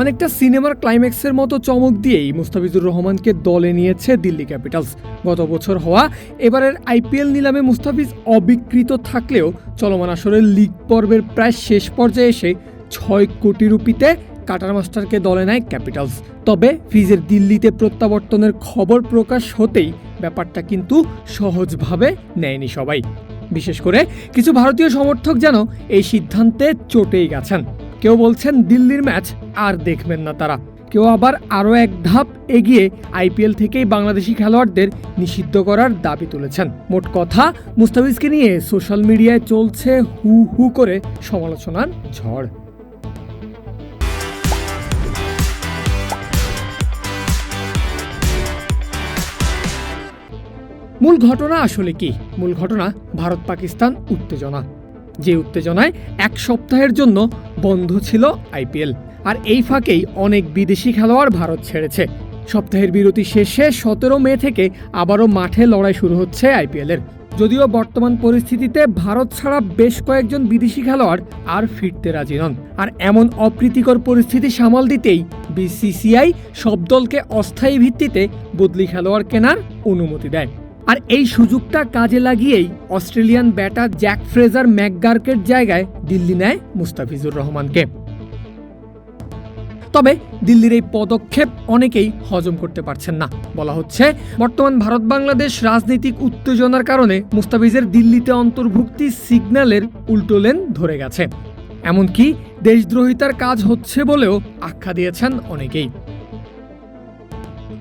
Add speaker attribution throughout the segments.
Speaker 1: অনেকটা সিনেমার ক্লাইম্যাক্সের মতো চমক দিয়েই মুস্তাফিজুর রহমানকে দলে নিয়েছে দিল্লি ক্যাপিটালস। গত বছর হওয়া এবারের আইপিএল নিলামে মুস্তাফিজ অবিকৃত থাকলেও চলমান আসরের লিগ পর্বের প্রায় শেষ পর্যায়ে এসে ছয় কোটি রুপিতে কাটার মাস্টারকে দলে নেয় ক্যাপিটালস। তবে ফিজের দিল্লিতে প্রত্যাবর্তনের খবর প্রকাশ হতেই ব্যাপারটা কিন্তু সহজভাবে নেয়নি সবাই। বিশেষ করে কিছু ভারতীয় সমর্থক যেন এই সিদ্ধান্তে চটেই গেছেন। কেউ বলছেন দিল্লির ম্যাচ আর দেখবেন না তারা। কেউ আবার আরও এক ধাপ এগিয়ে আইপিএল থেকেই বাংলাদেশি খেলোয়াড়দের নিষিদ্ধ করার দাবি তুলেছেন। মোট কথা, মুস্তাফিজকে নিয়ে সোশ্যাল মিডিয়ায় চলছে হু হু করে সমালোচনার ঝড়। মূল ঘটনা আসলে কি? মূল ঘটনা ভারত পাকিস্তান উত্তেজনা। যে উত্তেজনায় এক সপ্তাহের জন্য বন্ধ ছিল আইপিএল। আর এই ফাঁকেই অনেক বিদেশি খেলোয়াড় ভারত ছেড়েছে। সপ্তাহের বিরতি শেষে সতেরো মে থেকে আবারও মাঠে লড়াই শুরু হচ্ছে আইপিএলের যদিও বর্তমান পরিস্থিতিতে ভারত ছাড়া বেশ কয়েকজন বিদেশি খেলোয়াড় আর ফিরতে রাজি নন। আর এমন অপ্রীতিকর পরিস্থিতি সামাল দিতেই বিসিসিআই সব দলকে অস্থায়ী ভিত্তিতে বদলি খেলোয়াড় কেনার অনুমতি দেয়। আর এই সুযোগটা কাজে লাগিয়েই অস্ট্রেলিয়ান ব্যাটার জ্যাক ফ্রেজার ম্যাকগার্কের জায়গায় দিল্লি নেয় মুস্তাফিজুর রহমানকে। তবে দিল্লির এই পদক্ষেপ অনেকেই হজম করতে পারছেন না। বলা হচ্ছে, বর্তমান ভারত বাংলাদেশ রাজনৈতিক উত্তেজনার কারণে মুস্তাফিজের দিল্লিতে অন্তর্ভুক্তি সিগন্যালের উল্টোলেন ধরে গেছে। এমনকি দেশদ্রোহিতার কাজ হচ্ছে বলেও আখ্যা দিয়েছেন অনেকেই।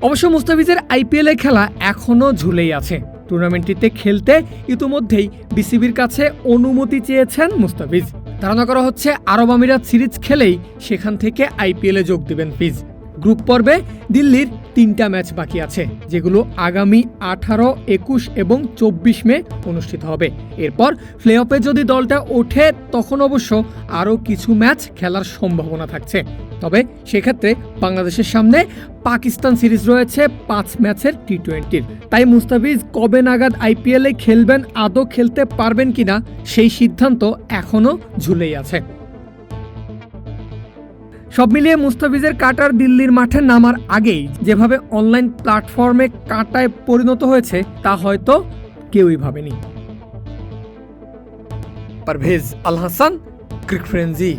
Speaker 1: অবশ্য মুস্তাফিজের আইপিএলে খেলা এখনও ঝুলেই আছে। টুর্নামেন্টটিতে খেলতে ইতোমধ্যেই বিসিবির কাছে অনুমতি চেয়েছেন মুস্তাফিজ। ধারণা করা হচ্ছে আরব আমিরাত সিরিজ খেলেই সেখান থেকে আইপিএলে যোগ দেবেন ফিজ। গ্রুপ পর্বে দিল্লির তিনটা ম্যাচ বাকি আছে, যেগুলো আগামী আঠারো, একুশ এবং চব্বিশ মে অনুষ্ঠিত হবে। এরপর প্লে অফে যদি দলটা ওঠে, তখন অবশ্য আরও কিছু ম্যাচ খেলার সম্ভাবনা থাকছে। তবে সেক্ষেত্রে বাংলাদেশের সামনে পাকিস্তান সিরিজ রয়েছে পাঁচ ম্যাচের টি টোয়েন্টির তাই মুস্তাফিজ কবে নাগাদ আইপিএলে খেলবেন, আদৌ খেলতে পারবেন কিনা, সেই সিদ্ধান্ত এখনও ঝুলেই আছে। সব মিলিয়ে মুস্তাফিজের কাটার দিল্লির মাঠে নামার আগেই যেভাবে অনলাইন প্ল্যাটফর্মে কাটায় পরিণত হয়েছে, তা হয়তো কেউই ভাবেনি। Parvez Al Hasan, crick frenzy